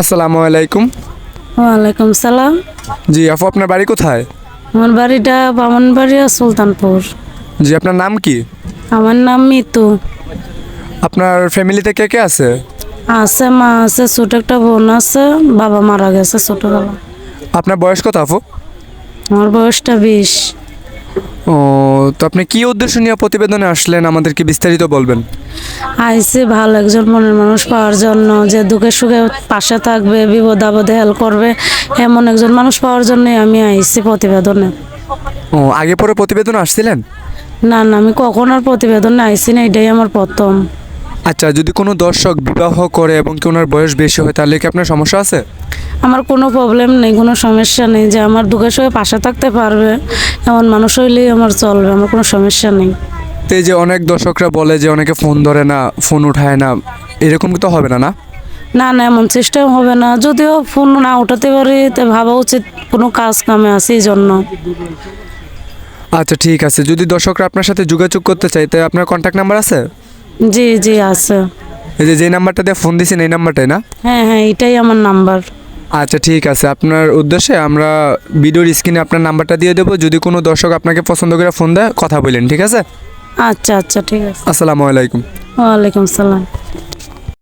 আসসালামু আলাইকুম। ওয়ালাইকুম সালাম। জি আপু আপনার বাড়ি কোথায়? আমার বাড়িটা বামনবাড়িয়া সুলতানপুর। জি আপনার নাম কি? আমার নাম মিতু। আপনার ফ্যামিলিতে কে কে আছে? আছে মা আছে ছোট একটা বোন আছে বাবা মারা গেছে ছোটবেলা। আপনার বয়স কত আপু? আমার বয়সটা বিশ। ও তো আপনি কি উদ্দেশ্য নিয়ে প্রতিবেদনে আসলেন? আমাদেরকে বিস্তারিত বলবেন। আইসে ভালো একজন মনের মানুষ পাওয়ার জন্য যে দুঃখে সুখে পাশে থাকবে বিপদ আপদে হেল্প করবে এমন একজন মানুষ পাওয়ার জন্যই আমি আইসি প্রতিবেদনে। ও আগে পরে প্রতিবেদন আসছিলেন? না না আমি কখন আর প্রতিবেদনে আইসি না এটাই আমার প্রথম। আচ্ছা যদি কোনো দর্শক বিবাহ করে এবং কি ওনার বয়স বেশি হয় তাহলে কি আপনার সমস্যা আছে? আমার কোনো প্রবলেম নেই কোনো সমস্যা নেই যে আমার দুঃখের সঙ্গে পাশে থাকতে পারবে এমন মানুষ হইলেই আমার চলবে আমার কোনো সমস্যা নেই। তো এই যে অনেক দর্শকরা বলে যে অনেকে ফোন ধরে না ফোন উঠায় না এরকম তো হবে না না? না না এমন সিস্টেম হবে না। যদিও ফোন না উঠাতে পারি তো ভাবা উচিত কোনো কাজ কামে আছে এই জন্য। আচ্ছা ঠিক আছে। যদি দর্শকরা আপনার সাথে যোগাযোগ করতে চাই তাই আপনার কন্ট্যাক্ট নাম্বার আছে? জি জি আছে। এই যে যে নাম্বারটা দিয়ে ফোন দিয়েছেন এই নাম্বারটাই না? হ্যাঁ হ্যাঁ এটাই আমার নাম্বার আচ্ছা ঠিক আছে। আপনার উদ্দেশ্যে আমরা ভিডিওর স্ক্রিনে আপনার নাম্বারটা দিয়ে দেবো। যদি কোনো দর্শক আপনাকে পছন্দ করে ফোন দেয় কথা বলেন ঠিক আছে? আচ্ছা আচ্ছা ঠিক আছে। আসসালামু আলাইকুম। ওয়ালাইকুম সালাম।